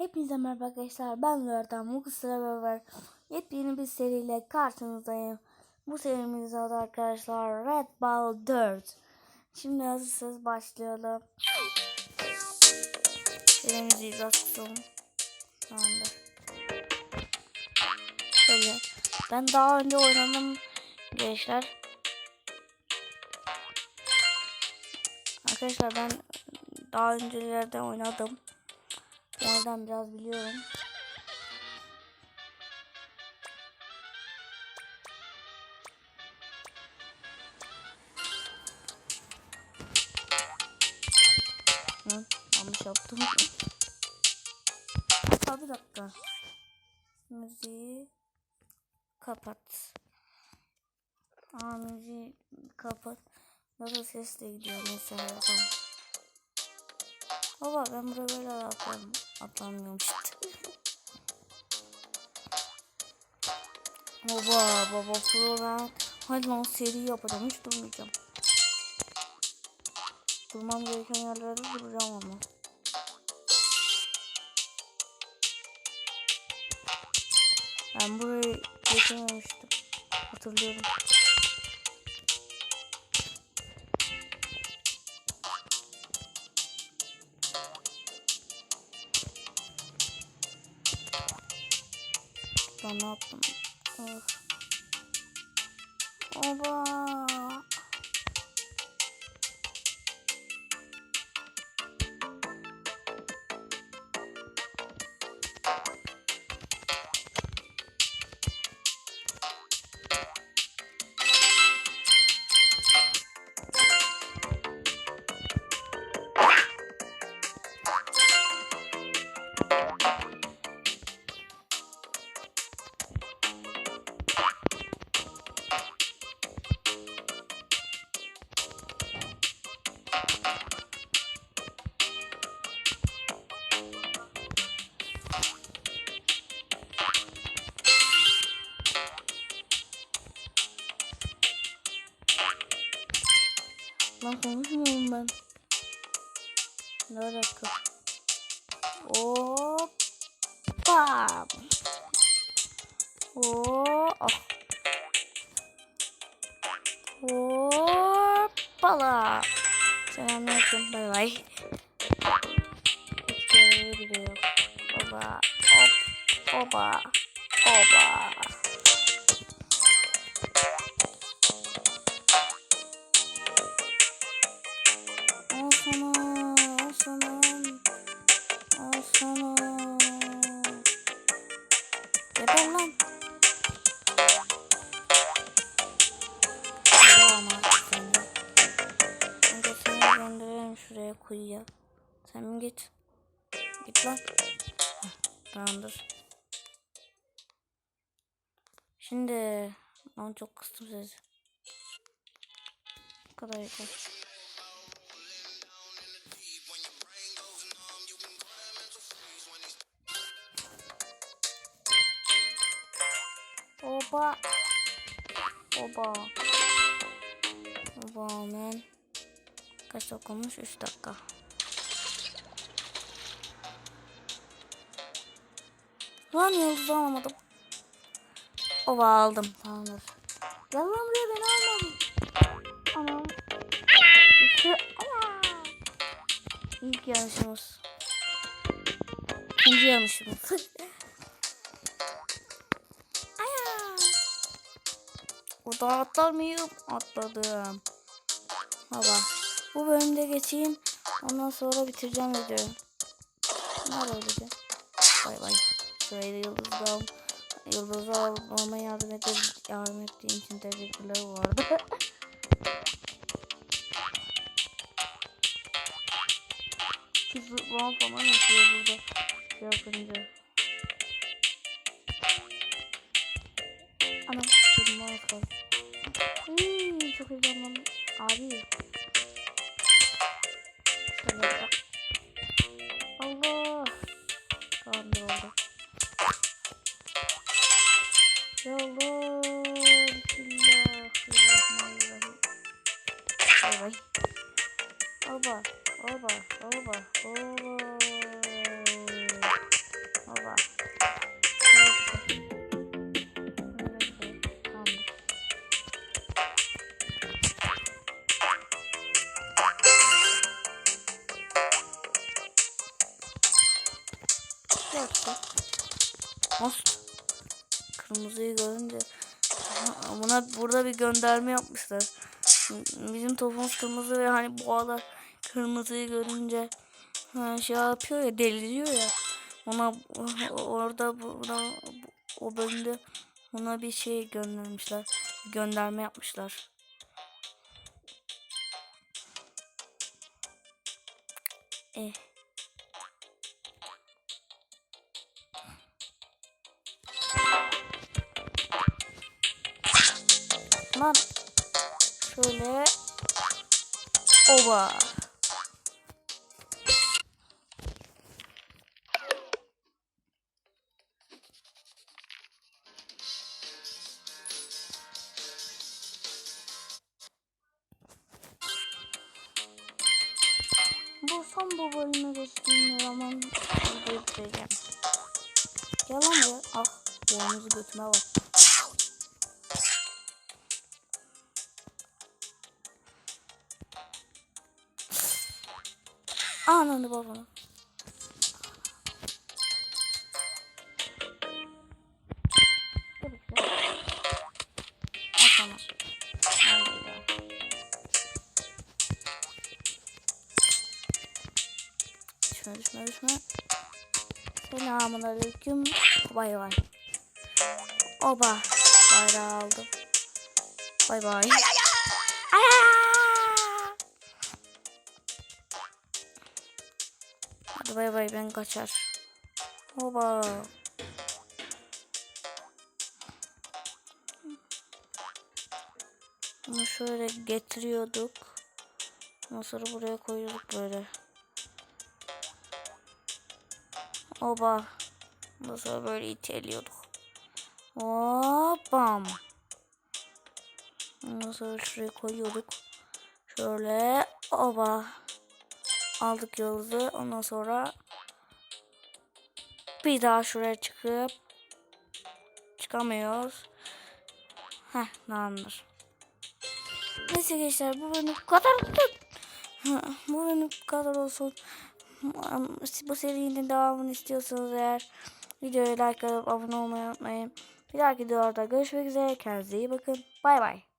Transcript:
Hepinize merhaba arkadaşlar. Ben Lörden. Bu kısa beraber yepyeni bir seriyle karşınızdayım. Bu serimiz adı arkadaşlar Red Ball 4. Şimdi hazırsanız başlayalım. Serimizi kısalım. Tamamdır. Şöyle. Ben daha önce oynadım gençler. Arkadaşlar ben daha öncelerde oynadım. Oradan biraz biliyorum. Hı, yanlış yaptım. Bir dakika. Müziği kapat. Aa müziği kapat. Nasıl sesle gidiyor mesela. Tamam. Baba ben buraya böyle atlam atlamıyorum işte. baba baba pro ben hadi lan seri yapacağım hiç durmayacağım. Durmam gereken yerlerde duracağım ama. Ben burayı geçememiştim. Hatırlıyorum. Ben ne yaptım? Oh. Oba. Lan konuşmuyorum ben. Ne alaka? Hoppa. Hop. Hoppala. Selamünaleyküm. Bay bay. Hiç görevi bile yok. Oba. Hop. Oba. Oba. Kuyuya. Sen git. Git lan. Tamamdır. Şimdi ben çok kıstım sesi. Bu kadar yeter. Oba. Oba. Oba men. Kaç dakika olmuş? 3 dakika. Lan yıldız alamadım. Oba aldım. Tamamdır. Gel lan buraya beni almadın. Anam. İki. Ana. İlk yanlışımız. İkinci yanlışımız. Aya. O da atlar mıyım? Atladım. Baba. Bu bölümde geçeyim. Ondan sonra bitireceğim videoyu. Nerede öylece? Bay bay. Şurayı da yıldızda al. Yıldızı almama yardım, et, yardım ettiğin için teşekkürler bu arada. Şu zıplama falan yapıyor burada. Şey yapınca. Dedim bana kaldı. Hii, çok heyecanlandım. Abi. Şöyle. Allah. Tamamdır oldu. Ya Allah. Bismillahirrahmanirrahim. Bay bay. Oba. Oba. Oba. Oba. Yaptı. Nasıl? Kırmızıyı görünce buna burada bir gönderme yapmışlar. Bizim topumuz kırmızı ve hani boğalar kırmızıyı görünce şey yapıyor ya deliriyor ya. Ona orada buna, o bölümde ona bir şey göndermişler. Gönderme yapmışlar. Eh. Lan şöyle ova. Bu son bu bölüme geçtiğim zaman videoyu bitireceğim. Gel lan ya. Ah boynuzu götüme bak. Ananı babanı. Düşme düşme düşme. Selamun aleyküm. Bay bay. Oba. Bayrağı aldım. Bay bay. Hadi bay bay ben kaçar. Oba. Bunu şöyle getiriyorduk. Sonra buraya koyuyorduk böyle. Oba. Sonra böyle iteliyorduk. Hopam. Sonra şuraya koyuyorduk. Şöyle oba. Aldık yıldızı. Ondan sonra bir daha şuraya çıkıp çıkamıyoruz. Heh tamamdır. Neyse gençler bu bölüm kadar bu bölüm kadar olsun. Bu serinin devamını istiyorsanız eğer videoya like atıp abone olmayı unutmayın. Bir dahaki videoda görüşmek üzere. Kendinize iyi bakın. Bay bay.